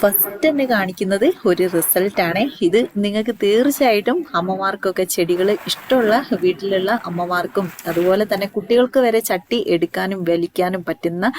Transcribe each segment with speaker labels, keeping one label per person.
Speaker 1: First തന്നെ കാണിക്കുന്നത് ഒരു റിസൾട്ടാണ് ഇത് നിങ്ങൾക്ക് തീർച്ചയായിട്ടും അമ്മമാർക്കൊക്കെ ചെടികൾ ഇഷ്ടമുള്ള വീട്ടിലുള്ള അമ്മമാർക്കും അതുപോലെ തന്നെ കുട്ടികൾക്ക് വരെ ചട്ടി എടുക്കാനും വലിക്കാനും പറ്റുന്ന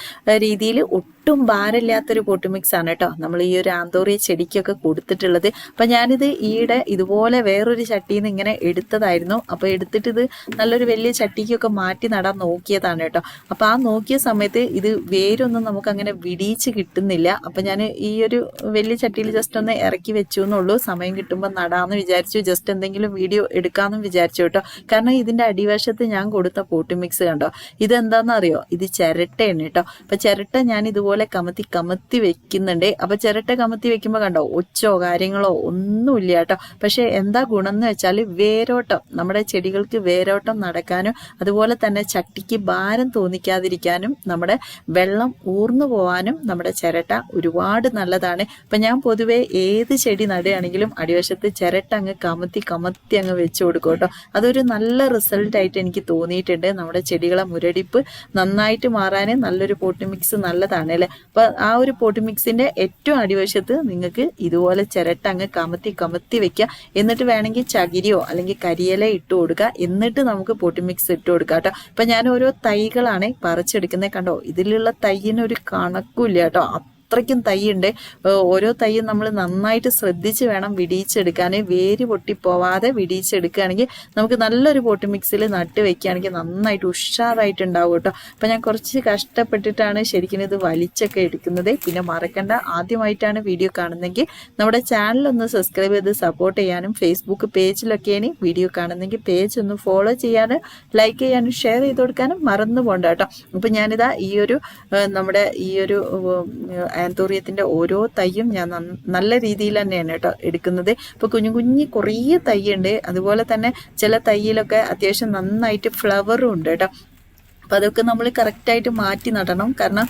Speaker 1: രീതിയിൽ ഒട്ടും ഭാരമില്ലാത്തൊരു മിക്സ് ആണ് കേട്ടോ നമ്മൾ ഈ ഒരു ആന്തോറിയ ചെടിക്കൊക്കെ കൊടുത്തിട്ടുള്ളത്. അപ്പം ഞാനിത് ഈയിടെ ഇതുപോലെ വേറൊരു ചട്ടിയിൽ നിന്ന് ഇങ്ങനെ എടുത്തതായിരുന്നു. അപ്പോൾ എടുത്തിട്ട് ഇത് നല്ലൊരു വലിയ ചട്ടിക്കൊക്കെ മാറ്റി നടാൻ നോക്കിയതാണ് കേട്ടോ. അപ്പോൾ ആ നോക്കിയ സമയത്ത് ഇത് വേരൊന്നും നമുക്ക് അങ്ങനെ വിടിയിച്ച് കിട്ടുന്നില്ല. അപ്പം ഞാൻ ഈ ഒരു വലിയ ചട്ടിയിൽ ജസ്റ്റ് ഒന്ന് ഇറക്കി വെച്ചു എന്നുള്ളൂ സമയം കിട്ടുമ്പോൾ നടാന്ന് വിചാരിച്ചു. ജസ്റ്റ് എന്തെങ്കിലും വീഡിയോ എടുക്കാമെന്നും വിചാരിച്ചു കേട്ടോ. കാരണം ഇതിന്റെ അടിവശത്ത് ഞാൻ കൊടുത്ത പോട്ടി മിക്സ് കണ്ടോ? ഇതെന്താണെന്ന് അറിയോ ഇത് ചിരട്ടയാണ് കേട്ടോ. അപ്പൊ ചിരട്ട ഞാൻ ഇതുപോലെ കമത്തി കമത്തി വെക്കുന്നുണ്ട്. അപ്പൊ ചിരട്ട കമത്തി വെക്കുമ്പോൾ കണ്ടോ? ഒച്ചോ കാര്യങ്ങളോ ഒന്നുമില്ല കേട്ടോ. പക്ഷേ എന്താ ഗുണം എന്ന് വെച്ചാൽ വേരോട്ടം. നമ്മുടെ ചെടികൾക്ക് വേരോട്ടം നടക്കാനും അതുപോലെ തന്നെ ചട്ടിക്ക് ഭാരം തോന്നിക്കാതിരിക്കാനും നമ്മുടെ വെള്ളം ഊർന്നു പോവാനും നമ്മുടെ ചിരട്ട ഒരുപാട് നല്ലതാണ്. അപ്പൊ ഞാൻ പൊതുവേ ഏത് ചെടി നടുകയാണെങ്കിലും അടിവശത്ത് ചിരട്ട അങ്ങ് കമത്തി കമത്തി അങ്ങ് വെച്ച് കൊടുക്കും കേട്ടോ. അതൊരു നല്ല റിസൾട്ടായിട്ട് എനിക്ക് തോന്നിയിട്ടുണ്ട്. നമ്മുടെ ചെടികളെ മുരടിപ്പ് നന്നായിട്ട് മാറാൻ നല്ലൊരു പോട്ടി മിക്സ് നല്ലതാണ് അല്ലേ? അപ്പം ആ ഒരു പോട്ടി മിക്സിന്റെ ഏറ്റവും അടിവശത്ത് നിങ്ങൾക്ക് ഇതുപോലെ ചിരട്ട അങ്ങ് കമത്തി കമത്തി വെക്കുക. എന്നിട്ട് വേണമെങ്കിൽ ചകിരിയോ അല്ലെങ്കിൽ കരിയില ഇട്ട് കൊടുക്കുക. എന്നിട്ട് നമുക്ക് പോട്ടി മിക്സ് ഇട്ട് കൊടുക്കുക കേട്ടോ. അപ്പം ഞാൻ ഓരോ തൈകളാണ് പറിച്ചെടുക്കുന്നത്. കണ്ടോ? ഇതിലുള്ള തൈയിനൊരു കണക്കുമില്ല കേട്ടോ. അത്രയ്ക്കും തൈയുണ്ട്. ഓരോ തൈയും നമ്മൾ നന്നായിട്ട് ശ്രദ്ധിച്ച് വേണം വിടിയിച്ചെടുക്കാൻ വേര് പൊട്ടിപ്പോവാതെ വിടിയിച്ചെടുക്കുകയാണെങ്കിൽ നമുക്ക് നല്ലൊരു പോട്ട് മിക്സിൽ നട്ട് വെക്കുകയാണെങ്കിൽ നന്നായിട്ട് ഉഷാറായിട്ട് ഉണ്ടാവും കേട്ടോ. അപ്പം ഞാൻ കുറച്ച് കഷ്ടപ്പെട്ടിട്ടാണ് ശരിക്കും ഇത് വലിച്ചൊക്കെ എടുക്കുന്നത്. പിന്നെ മറക്കണ്ട ആദ്യമായിട്ടാണ് വീഡിയോ കാണുന്നെങ്കിൽ നമ്മുടെ ചാനൽ ഒന്ന് സബ്സ്ക്രൈബ് ചെയ്ത് സപ്പോർട്ട് ചെയ്യാനും ഫേസ്ബുക്ക് പേജിലൊക്കെയാണ് വീഡിയോ കാണുന്നെങ്കിൽ പേജ് ഒന്ന് ഫോളോ ചെയ്യാനും ലൈക്ക് ചെയ്യാനും ഷെയർ ചെയ്ത് കൊടുക്കാനും മറന്നു പോകണ്ട കേട്ടോ. അപ്പം ഞാനിതാ ഈ ഒരു നമ്മുടെ ഈ ഒരു ആന്തോറിയത്തിന്റെ ഓരോ തൈയും ഞാൻ നല്ല രീതിയിൽ തന്നെയാണ് കേട്ടോ എടുക്കുന്നത്. ഇപ്പോൾ കുഞ്ഞു കുഞ്ഞു കുറേ തൈയുണ്ട്. അതുപോലെ തന്നെ ചില തൈയിലൊക്കെ അത്യാവശ്യം നന്നായിട്ട് ഫ്ലവറും ഉണ്ട് കേട്ടോ. അപ്പൊ അതൊക്കെ നമ്മൾ കറക്റ്റായിട്ട് മാറ്റി നടണം. കാരണം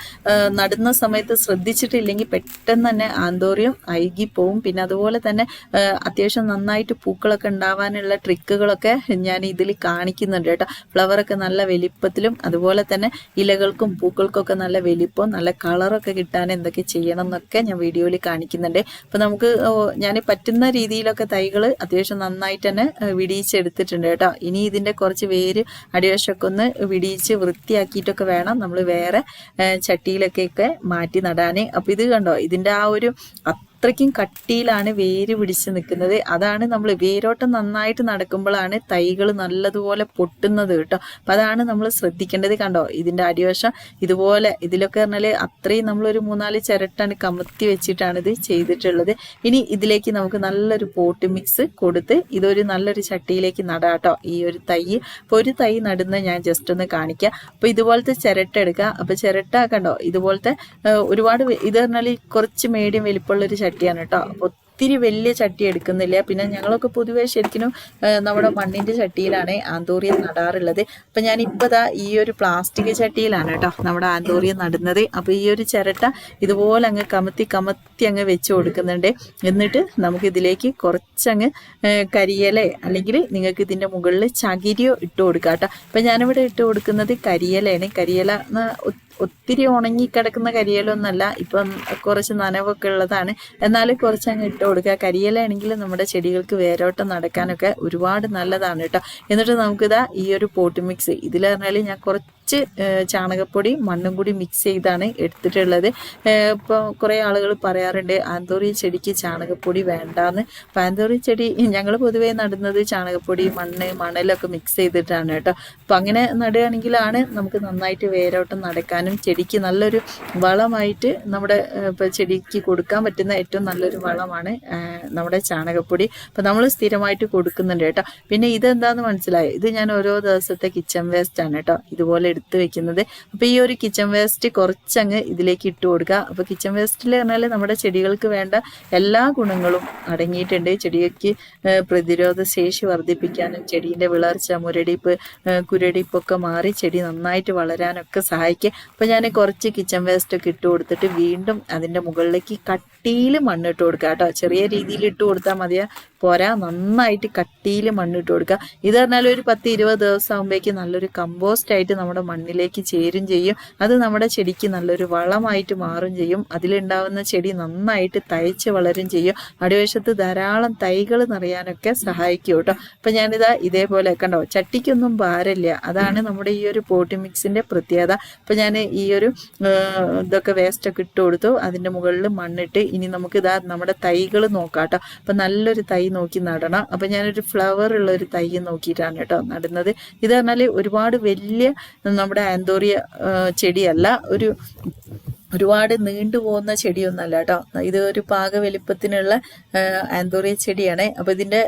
Speaker 1: നടുന്ന സമയത്ത് ശ്രദ്ധിച്ചിട്ടില്ലെങ്കിൽ പെട്ടെന്ന് തന്നെ ആന്തോറിയം അഴുകി പോവും. പിന്നെ അതുപോലെ തന്നെ അത്യാവശ്യം നന്നായിട്ട് പൂക്കളൊക്കെ ഉണ്ടാവാനുള്ള ട്രിക്കുകളൊക്കെ ഞാൻ ഇതിൽ കാണിക്കുന്നുണ്ട് കേട്ടോ. ഫ്ലവറൊക്കെ നല്ല വലിപ്പത്തിലും അതുപോലെ തന്നെ ഇലകൾക്കും പൂക്കൾക്കൊക്കെ നല്ല വലിപ്പവും നല്ല കളറൊക്കെ കിട്ടാൻ എന്തൊക്കെ ചെയ്യണം എന്നൊക്കെ ഞാൻ വീഡിയോയിൽ കാണിക്കുന്നുണ്ട്. അപ്പം നമുക്ക് ഞാൻ പറ്റുന്ന രീതിയിലൊക്കെ തൈകൾ അത്യാവശ്യം നന്നായിട്ട് തന്നെ വിടിയിച്ചെടുത്തിട്ടുണ്ട് കേട്ടോ. ഇനി ഇതിന്റെ കുറച്ച് വേര് അടിവശമൊക്കെ ഒന്ന് വിടിയിച്ച് വൃത്തിയാക്കിയിട്ടൊക്കെ വേണം നമ്മൾ വേറെ ചട്ടിയിലൊക്കെയൊക്കെ മാറ്റി നടാൻ അപ്പോൾ ഇത് കണ്ടോ? ഇതിന്റെ ആ ഒരു അത്രയ്ക്കും കട്ടിയിലാണ് വേര് പിടിച്ച് നിൽക്കുന്നത്. അതാണ് നമ്മൾ വേരോട്ടം നന്നായിട്ട് നടക്കുമ്പോഴാണ് തൈകൾ നല്ലതുപോലെ പൊട്ടുന്നത് കേട്ടോ. അപ്പം അതാണ് നമ്മൾ ശ്രദ്ധിക്കേണ്ടത് കണ്ടോ? ഇതിന്റെ അടിവശം ഇതുപോലെ ഇതിലൊക്കെ പറഞ്ഞാൽ അത്രയും നമ്മളൊരു മൂന്നാൽ ചിരട്ടാണ് കമത്തി വെച്ചിട്ടാണ് ഇത് ചെയ്തിട്ടുള്ളത്. ഇനി ഇതിലേക്ക് നമുക്ക് നല്ലൊരു പോട്ട് മിക്സ് കൊടുത്ത് ഇതൊരു നല്ലൊരു ചട്ടിയിലേക്ക് നടാട്ടോ ഈ ഒരു തൈ. അപ്പോൾ ഒരു തൈ നടുന്ന ഞാൻ ജസ്റ്റ് ഒന്ന് കാണിക്കാം. അപ്പോൾ ഇതുപോലത്തെ ചിരട്ട എടുക്കുക അപ്പോൾ ചിരട്ട കണ്ടോ? ഇതുപോലത്തെ ഒരുപാട് ഇത് പറഞ്ഞാൽ കുറച്ച് മീഡിയം വലിപ്പമുള്ള ഒരു ചട്ടിയാണ് കേട്ടോ അപ്പൊ ഒത്തിരി വലിയ ചട്ടി എടുക്കുന്നില്ല. പിന്നെ ഞങ്ങളൊക്കെ പൊതുവേ ശരിക്കും നമ്മുടെ മണ്ണിന്റെ ചട്ടിയിലാണ് ആന്തോറിയം നടാറുള്ളത്. അപ്പൊ ഞാൻ ഇപ്പൊ ദാ ഈ ഒരു പ്ലാസ്റ്റിക് ചട്ടിയിലാണ് കേട്ടോ നമ്മുടെ ആന്തോറിയം നടുന്നത്. അപ്പൊ ഈ ഒരു ചിരട്ട ഇതുപോലെ അങ്ങ് കമത്തി കമത്തി അങ്ങ് വെച്ച് കൊടുക്കുന്നുണ്ട്. എന്നിട്ട് നമുക്ക് ഇതിലേക്ക് കുറച്ചങ്ങ് കരിയില അല്ലെങ്കിൽ നിങ്ങൾക്ക് ഇതിന്റെ മുകളിൽ ചകിരിയോ ഇട്ട് കൊടുക്കാം കേട്ടോ അപ്പൊ ഞാനിവിടെ ഇട്ട് കൊടുക്കുന്നത് കരിയിലയാണ്. കരിയല ഒത്തിരി ഉണങ്ങി കിടക്കുന്ന കരിയിലൊന്നല്ല. ഇപ്പം കുറച്ച് നനവൊക്കെ ഉള്ളതാണ്. എന്നാലും കുറച്ച് അങ്ങ് ഇട്ട് കൊടുക്കുക. കരിയിലാണെങ്കിൽ നമ്മുടെ ചെടികൾക്ക് വേരോട്ടം നടക്കാനൊക്കെ ഒരുപാട് നല്ലതാണ് കേട്ടോ. എന്നിട്ട് നമുക്കിതാ ഈ ഒരു പോട്ട് മിക്സ്. ഇതിൽ പറഞ്ഞാൽ ഞാൻ കുറച്ച് ഏഹ്, ചാണകപ്പൊടി മണ്ണും കൂടി മിക്സ് ചെയ്താണ് എടുത്തിട്ടുള്ളത്. ഇപ്പോൾ കുറേ ആളുകൾ പറയാറുണ്ട് ആന്തോറി ചെടിക്ക് ചാണകപ്പൊടി വേണ്ടാന്ന്. അപ്പം ആന്തോറി ചെടി ഞങ്ങൾ പൊതുവേ നടുന്നത് ചാണകപ്പൊടി മണ്ണ് മണലൊക്കെ മിക്സ് ചെയ്തിട്ടാണ് കേട്ടോ. അപ്പം അങ്ങനെ നടുകയാണെങ്കിലാണ് നമുക്ക് നന്നായിട്ട് വേരോട്ടം നടക്കാനും ചെടിക്ക് നല്ലൊരു വളമായിട്ട് നമ്മുടെ ഇപ്പോൾ ചെടിക്ക് കൊടുക്കാൻ പറ്റുന്ന ഏറ്റവും നല്ലൊരു വളമാണ് നമ്മുടെ ചാണകപ്പൊടി. അപ്പം നമ്മൾ സ്ഥിരമായിട്ട് കൊടുക്കുന്നുണ്ട് കേട്ടോ. പിന്നെ ഇതെന്താന്ന് മനസ്സിലായി? ഇത് ഞാൻ ഓരോ ദിവസത്തെ കിച്ചൺ വേസ്റ്റ് ആണ് കേട്ടോ. ഇതുപോലെ എടുത്ത് വെക്കുന്നത്. അപ്പൊ ഈ ഒരു കിച്ചൺ വേസ്റ്റ് കുറച്ചങ്ങ് ഇതിലേക്ക് ഇട്ട് കൊടുക്കുക. അപ്പൊ കിച്ചൺ വേസ്റ്റിൽ പറഞ്ഞാൽ നമ്മുടെ ചെടികൾക്ക് വേണ്ട എല്ലാ ഗുണങ്ങളും അടങ്ങിയിട്ടുണ്ട്. ചെടിക്ക് പ്രതിരോധ ശേഷി വർദ്ധിപ്പിക്കാനും ചെടീന്റെ വിളർച്ച മുരടിപ്പ് കുരടിപ്പൊക്കെ മാറി ചെടി നന്നായിട്ട് വളരാനൊക്കെ സഹായിക്കും. അപ്പൊ ഞാൻ കുറച്ച് കിച്ചൺ വേസ്റ്റ് ഒക്കെ ഇട്ട് കൊടുത്തിട്ട് വീണ്ടും അതിന്റെ മുകളിലേക്ക് കട്ടിയിൽ മണ്ണിട്ട് കൊടുക്കുക കേട്ടോ. ചെറിയ രീതിയിൽ ഇട്ട് കൊടുത്താൽ മതിയാ. പോരാ നന്നായിട്ട് കട്ടിയിൽ മണ്ണിട്ട് കൊടുക്കുക ഇത് പറഞ്ഞാൽ ഒരു പത്ത് ഇരുപത് ദിവസം ആകുമ്പോഴേക്ക് നല്ലൊരു കമ്പോസ്റ്റ് ആയിട്ട് നമ്മുടെ മണ്ണിലേക്ക് ചേരും ചെയ്യും. അത് നമ്മുടെ ചെടിക്ക് നല്ലൊരു വളമായിട്ട് മാറും ചെയ്യും. അതിലുണ്ടാവുന്ന ചെടി നന്നായിട്ട് തയ്ച്ച് വളരും ചെയ്യും. അടിവശത്ത് ധാരാളം തൈകൾ നിറയാനൊക്കെ സഹായിക്കും കേട്ടോ. അപ്പൊ ഞാനിതാ ഇതേപോലെ കണ്ടോ ചട്ടിക്കൊന്നും ഭാരമില്ല. അതാണ് നമ്മുടെ ഈ ഒരു പോട്ടി മിക്സിന്റെ പ്രത്യേകത. അപ്പൊ ഞാൻ ഈ ഒരു ഇതൊക്കെ വേസ്റ്റ് ഒക്കെ ഇട്ട് കൊടുത്തു. അതിന്റെ മുകളിൽ മണ്ണിട്ട് ഇനി നമുക്ക് ഇതാ നമ്മുടെ തൈകൾ നോക്കാം കേട്ടോ. അപ്പൊ നല്ലൊരു തൈ നോക്കി നടണം. അപ്പം ഞാനൊരു ഫ്ലവർ ഉള്ള ഒരു തൈ നോക്കിയിട്ടാണ് കേട്ടോ നടുന്നത്. ഇത് പറഞ്ഞാൽ ഒരുപാട് വലിയ നമ്മുടെ ആന്തോറിയ ചെടിയല്ല ഒരു ഒരുപാട് നീണ്ടു പോകുന്ന ചെടിയൊന്നല്ല കേട്ടോ. ഇത് ഒരു പാക വലിപ്പത്തിനുള്ള ആന്തോറിയ ചെടിയാണ്. അപ്പോൾ ഇതിന്റെ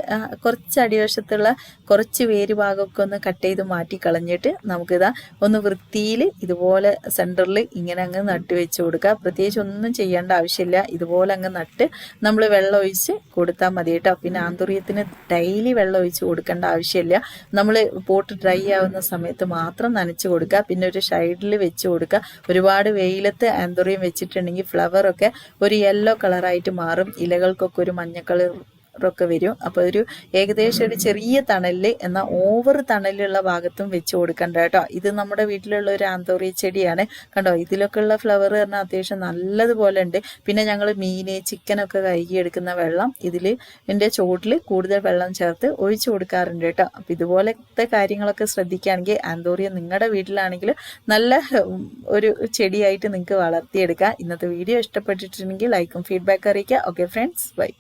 Speaker 1: കുറച്ച് അടിവശത്തുള്ള കുറച്ച് വേര് ഭാഗമൊക്കെ ഒന്ന് കട്ട് ചെയ്ത് മാറ്റി കളഞ്ഞിട്ട് നമുക്കിതാ ഒന്ന് വൃത്തിയിൽ ഇതുപോലെ സെന്ററിൽ ഇങ്ങനെ അങ്ങ് നട്ട് വെച്ച് കൊടുക്കുക. പ്രത്യേകിച്ച് ഒന്നും ചെയ്യേണ്ട ആവശ്യമില്ല. ഇതുപോലെ അങ്ങ് നട്ട് നമ്മൾ വെള്ളം ഒഴിച്ച് കൊടുത്താൽ മതി കേട്ടോ. പിന്നെ ആന്തോറിയത്തിന് ഡെയിലി വെള്ളം ഒഴിച്ച് കൊടുക്കേണ്ട ആവശ്യമില്ല. നമ്മൾ പോട്ട് ഡ്രൈ ആവുന്ന സമയത്ത് മാത്രം നനച്ച് കൊടുക്കുക. പിന്നെ ഒരു സൈഡിൽ വെച്ച് കൊടുക്കുക. ഒരുപാട് വെയിലത്ത് ആന്തോറിയം വെച്ചിട്ടുണ്ടെങ്കിൽ ഫ്ലവറൊക്കെ ഒരു യെല്ലോ കളറായിട്ട് മാറും. ഇലകൾക്കൊക്കെ ഒരു മഞ്ഞ കളർ ഒക്കെ വരും. അപ്പൊ ഒരു ഏകദേശം ഒരു ചെറിയ തണൽ എന്നാൽ ഓവർ തണലുള്ള ഭാഗത്തും വെച്ച് കൊടുക്കണ്ട കേട്ടോ. ഇത് നമ്മുടെ വീട്ടിലുള്ള ഒരു ആന്തോറിയ ചെടിയാണ്. കണ്ടോ ഇതിലൊക്കെ ഉള്ള ഫ്ലവർ പറഞ്ഞാൽ അത്യാവശ്യം നല്ലതുപോലെ ഉണ്ട്. പിന്നെ ഞങ്ങൾ മീന് ചിക്കനൊക്കെ കഴുകിയെടുക്കുന്ന വെള്ളം ഇതിൽ എന്റെ ചുവട്ടിൽ കൂടുതൽ വെള്ളം ചേർത്ത് ഒഴിച്ചു കൊടുക്കാറുണ്ട് കേട്ടോ. അപ്പൊ ഇതുപോലത്തെ കാര്യങ്ങളൊക്കെ ശ്രദ്ധിക്കുകയാണെങ്കിൽ ആന്തോറിയ നിങ്ങളുടെ വീട്ടിലാണെങ്കിൽ നല്ല ഒരു ചെടിയായിട്ട് നിങ്ങൾക്ക് വളർത്തിയെടുക്കാം. ഇന്നത്തെ വീഡിയോ ഇഷ്ടപ്പെട്ടിട്ടുണ്ടെങ്കിൽ ലൈക്കും ഫീഡ്ബാക്ക് അറിയിക്കുക. Okay friends bye